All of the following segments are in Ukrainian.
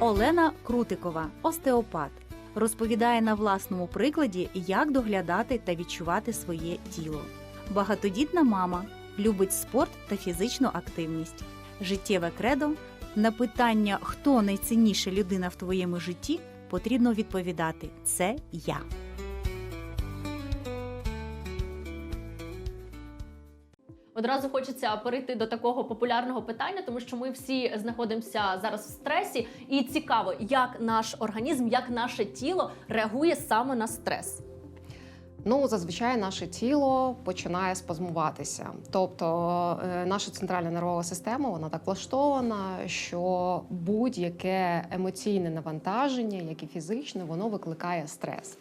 Олена Крутикова, остеопат, розповідає на власному прикладі, як доглядати та відчувати своє тіло. Багатодітна мама, любить спорт та фізичну активність. Життєве кредо на питання, хто найцінніша людина в твоєму житті, потрібно відповідати це я. Одразу хочеться перейти до такого популярного питання, тому що ми всі знаходимося зараз в стресі, і цікаво, як наш організм, як наше тіло реагує саме на стрес. Ну, зазвичай наше тіло починає спазмуватися. Тобто е, наша центральна нервова система вона так влаштована, що будь-яке емоційне навантаження, як і фізичне, воно викликає стрес.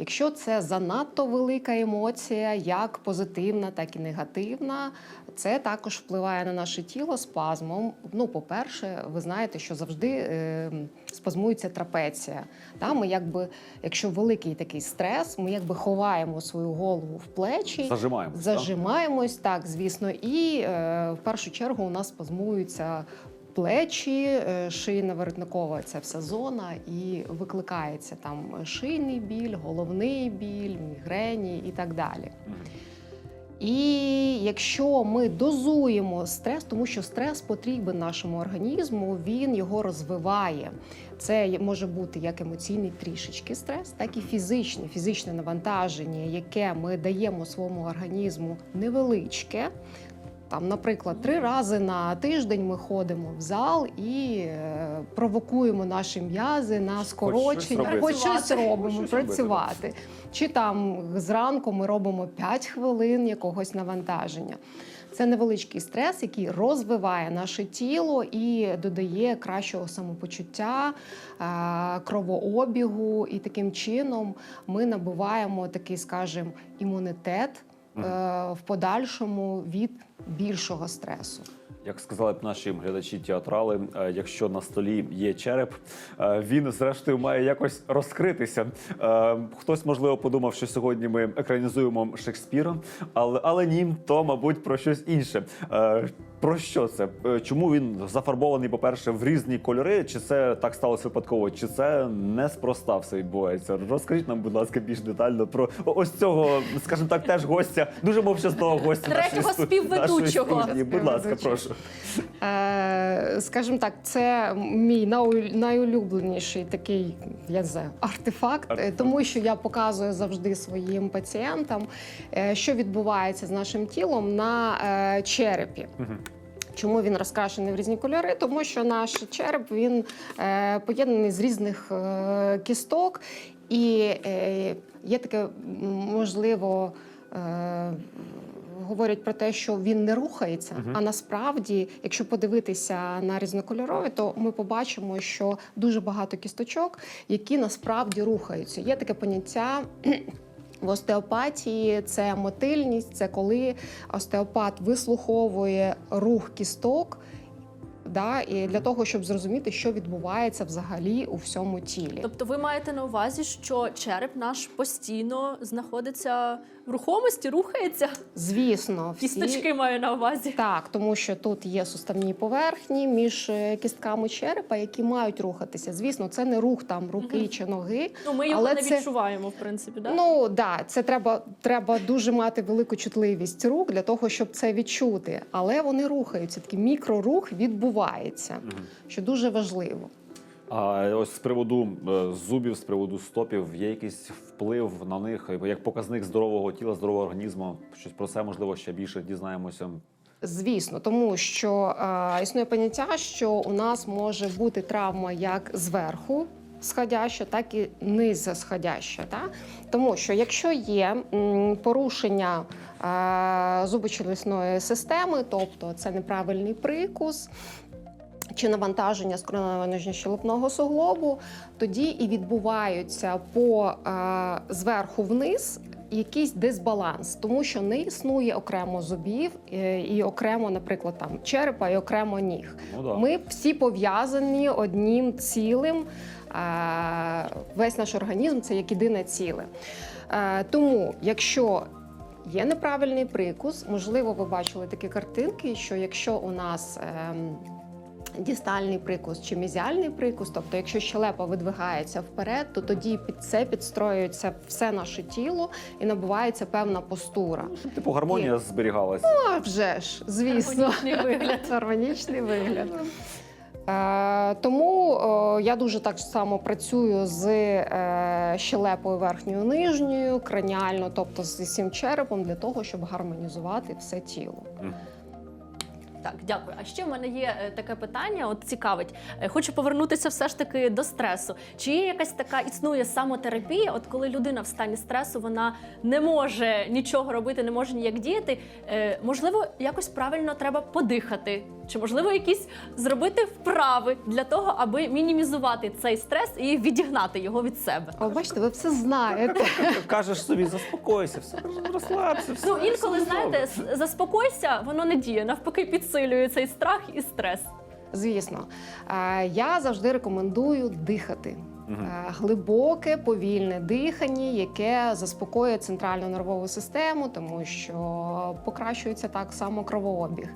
Якщо це занадто велика емоція, як позитивна, так і негативна, це також впливає на наше тіло спазмом. Ну, по-перше, ви знаєте, що завжди е, спазмується трапеція. Та, ми якби, якщо великий такий стрес, ми якби ховаємо свою голову в плечі, Зажимаємо. зажимаємось, так, звісно, і е, в першу чергу у нас спазмуються. Плечі, е, шийна воротникова ця вся зона, і викликається там шийний біль, головний біль, мігрені і так далі. І якщо ми дозуємо стрес, тому що стрес потрібен нашому організму, він його розвиває. Це може бути як емоційний трішечки стрес, так і фізичне, фізичне навантаження, яке ми даємо своєму організму невеличке. Там, наприклад, три рази на тиждень ми ходимо в зал і е, провокуємо наші м'язи на скорочення, хоч щось робимо, Хоч щось працювати. Чи там зранку ми робимо 5 хвилин якогось навантаження. Це невеличкий стрес, який розвиває наше тіло і додає кращого самопочуття, е, кровообігу, і таким чином ми набуваємо такий, скажімо, імунітет е, в подальшому від більшого стресу. Як сказали б наші глядачі театрали, е, якщо на столі є череп, е, він зрештою має якось розкритися. Хтось можливо подумав, що сьогодні ми екранізуємо Шекспіра, але але ні, то мабуть про щось інше. Про що це? Е, Чому він зафарбований, по-перше, в різні кольори? Чи це так сталося випадково? Чи це неспроста все відбувається? Розкажіть нам, будь ласка, більш детально про ось цього, скажімо так, теж гостя, дуже мовчазного гостя. нашої Третього співведучого. нашої. Будь ласка, прошу. Е, скажімо так, це мій найулюбленіший такий я не знаю, артефакт, е, Артефакт. тому що я показую завжди своїм пацієнтам, що відбувається з нашим тілом на е, черепі. Чому він розкрашений в різні кольори? Тому що наш череп він е, поєднаний з різних е, кісток, і е, є таке можливо. Говорять про те, що він не рухається. Мгм. А насправді, якщо подивитися на різнокольорові, то ми побачимо, що дуже багато кісточок, які насправді рухаються. Є таке поняття в остеопатії це мотильність, це коли остеопат вислуховує рух кісток. Да, і для того, щоб зрозуміти, що відбувається взагалі у всьому тілі. Тобто, ви маєте на увазі, що череп наш постійно знаходиться рухомості, рухається. Звісно, всі... Кісточки маю на увазі. Так, тому що тут є суставні поверхні між е, кістками черепа, які мають рухатися. Звісно, це не рух там руки Мгм. чи ноги. Ну, ми його Але не це- відчуваємо, в принципі, да? Ну да, це треба, треба дуже мати велику чутливість рук для того, щоб це відчути. Але вони рухаються. Такий мікрорух відбувається, що дуже важливо. А ось з приводу е, зубів, з приводу стопів, є якийсь вплив на них, як показник здорового тіла, здорового організму. Щось про це можливо ще більше дізнаємося. Звісно, тому що е, існує поняття, що у нас може бути травма як зверху сходяща, так і низосходяща. Та? Тому що якщо є порушення е, зубочелюсної системи, тобто це неправильний прикус. Чи навантаження скроневого нижньощелепного суглобу, тоді і відбуваються по е, зверху вниз якийсь дисбаланс, тому що не існує окремо зубів е, і окремо, наприклад, там черепа і окремо ніг. Ну да. Ми всі пов'язані одним цілим. Е, Весь наш організм це як єдине ціле. Е, Тому, якщо є неправильний прикус, можливо, ви бачили такі картинки, що якщо у нас ем, Дістальний прикус чи мізіальний прикус, тобто, якщо щелепа видвигається вперед, то тоді під це підстроюється все наше тіло і набувається певна постура. Типу гармонія зберігалася. А вже ж, звісно, Гармонічний вигляд. гармонічний вигляд. Е, тому е, я дуже так само працюю з е, щелепою верхньою нижньою, краніально, тобто з усім черепом, для того, щоб гармонізувати все тіло. Так, дякую. А ще в мене є е, таке питання. От цікавить. Е, Хочу повернутися все ж таки до стресу. Чи є якась така існує самотерапія? От коли людина в стані стресу вона не може нічого робити, не може ніяк діяти. Е, можливо, якось правильно треба подихати, чи можливо якісь зробити вправи для того, аби мінімізувати цей стрес і відігнати його від себе. О, бачите, ви все знаєте. Кажеш собі, заспокойся, все розслабся. Все, Ну інколи все знаєте, добре. заспокойся, воно не діє. Навпаки, підсилює цей страх і стрес. Звісно, Е, я завжди рекомендую дихати. Е, Глибоке, повільне дихання, яке заспокоює центральну нервову систему, тому що покращується так само кровообіг.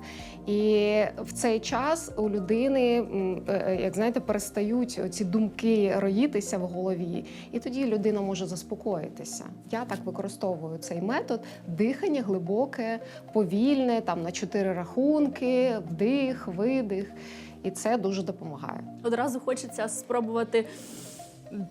І в цей час у людини, е, е, як знаєте, перестають ці думки роїтися в голові, і тоді людина може заспокоїтися. Я так використовую цей метод дихання глибоке, повільне, там на чотири рахунки, вдих, видих. І це дуже допомагає. Одразу хочеться спробувати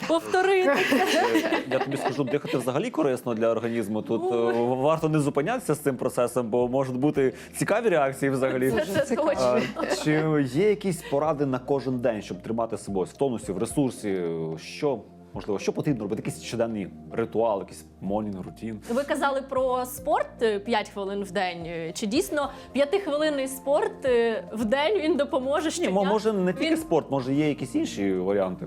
повторити. Е, Я тобі скажу, дихати взагалі корисно для організму. Тут е, варто не зупинятися з цим процесом, бо можуть бути цікаві реакції взагалі. Дуже Це цікаво. точно. А, Чи є якісь поради на кожен день, щоб тримати себе ось в тонусі, в ресурсі? Що можливо, що потрібно робити? Якийсь щоденний ритуал, якийсь монінг, рутін? Ви казали про спорт 5 хвилин в день. Чи дійсно 5-хвилинний спорт е, в день він допоможе Ні, щодня? мо- може не тільки Він- спорт, може є якісь інші варіанти.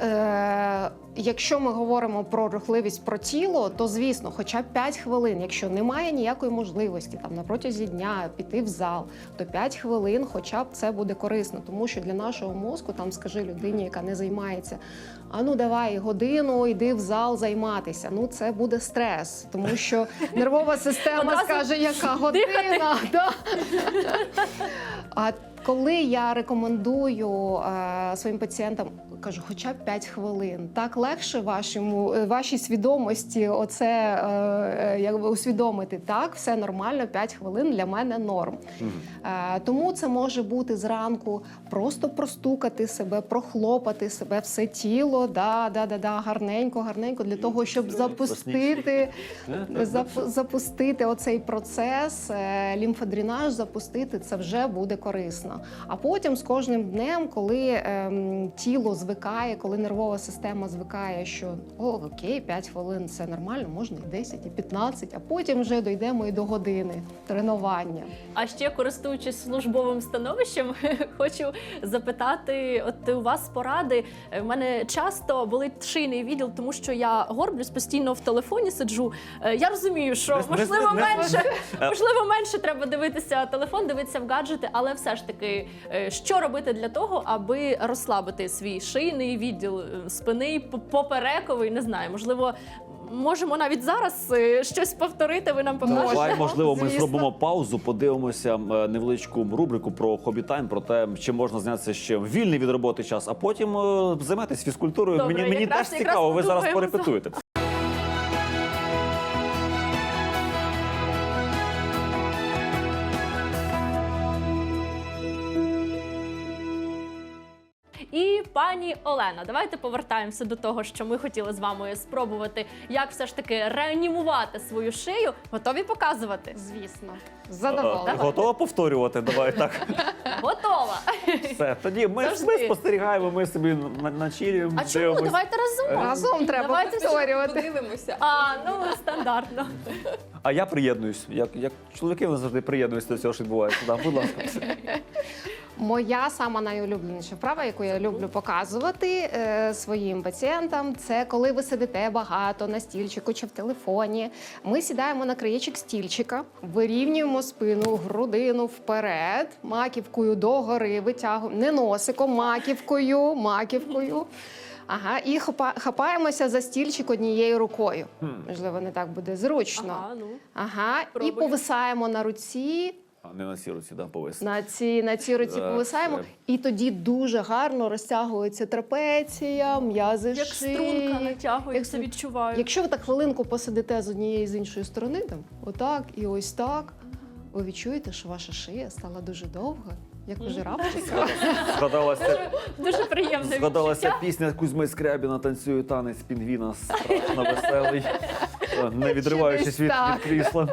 Е, якщо ми говоримо про рухливість про тіло, то звісно, хоча б 5 хвилин. Якщо немає ніякої можливості там на протязі дня піти в зал, то 5 хвилин, хоча б це буде корисно, тому що для нашого мозку, там скажи людині, яка не займається. А ну давай годину, йди в зал займатися. Ну це буде стрес, тому що нервова система скаже, яка година. Коли я рекомендую е, своїм пацієнтам, кажу, хоча б 5 хвилин, так легше вашому е, вашій свідомості, оце е, якби усвідомити. Так, все нормально, 5 хвилин для мене норм. Е, тому це може бути зранку просто простукати себе, прохлопати себе, все тіло, да, да, да, да, гарненько, гарненько, для того, щоб запустити. Зап- запустити оцей процес, лімфодренаж запустити, це вже буде корисно. А потім з кожним днем, коли ем, тіло звикає, коли нервова система звикає, що о, окей, 5 хвилин це нормально, можна і 10, і 15, а потім вже дійдемо і до години тренування. А ще користуючись службовим становищем, хочу запитати: от у вас поради. У мене часто болить шийний відділ, тому що я горблюсь постійно в телефоні сиджу. Е, Я розумію, що можливо менше, Е. можливо, менше треба дивитися телефон, дивитися в гаджети, але все ж таки, е, що робити для того, аби розслабити свій шийний відділ е, спини, поперековий, не знаю, можливо. Можемо навіть зараз е, щось повторити. Ви нам покажете. Давай, можливо, ми Звісно. зробимо паузу, подивимося невеличку рубрику про хобі тайм, про те, чим можна зайнятися ще в вільний від роботи час, а потім займатися фізкультурою. Добре, мені мені теж цікаво. Ви зараз порепетуєте. Пані Олена, давайте повертаємося до того, що ми хотіли з вами спробувати, як все ж таки реанімувати свою шию. Готові показувати? Звісно, Е, задоволена. Готова повторювати? Давай так. Готова. Все. Тоді ми, Завжди. ми спостерігаємо, ми собі на, начілюємо. А чому? дивимось. Давайте разом. Разом треба Давайте повторювати. Подивимося. А, ну стандартно. А я приєднуюсь. Як, як чоловіки вони завжди приєднуються до цього, що відбувається. Да, будь ласка. Моя сама найулюбленіша вправа, яку я люблю показувати е, своїм пацієнтам, це коли ви сидите багато на стільчику чи в телефоні. Ми сідаємо на краєчок стільчика, вирівнюємо спину, грудину вперед, маківкою догори витягуємо, не носиком, маківкою, маківкою. Ага, і хапа- хапаємося за стільчик однією рукою. Можливо, не так буде зручно. Ага, ну. Ага, і повисаємо на руці не на цій руці, да, повис. На ці на цій руці Так, повисаємо, це- і тоді дуже гарно розтягується трапеція, м'язи Як шиї. струнка натягується, Як- відчуваю. Якщо ви так хвилинку посидите з однієї з іншої сторони, там отак і ось так, ви відчуєте, що ваша шия стала дуже довга, як у жирафчика. Згадалася, Дуже приємне згадалася пісня Кузьми Скрябіна танцює танець пінгвіна страшно веселий, е, не відриваючись від, від крісла.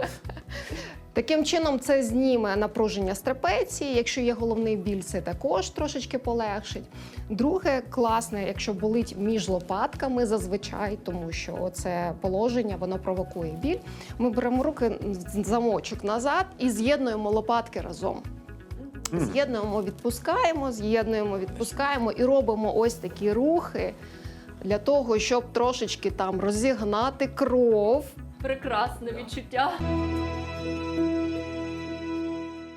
Таким чином, це зніме напруження з трапеції. Якщо є головний біль, це також трошечки полегшить. Друге, класне, якщо болить між лопатками зазвичай, тому що це положення воно провокує біль. Ми беремо руки замочок назад і з'єднуємо лопатки разом. З'єднуємо, відпускаємо, з'єднуємо, відпускаємо і робимо ось такі рухи для того, щоб трошечки там розігнати кров. Прекрасне відчуття.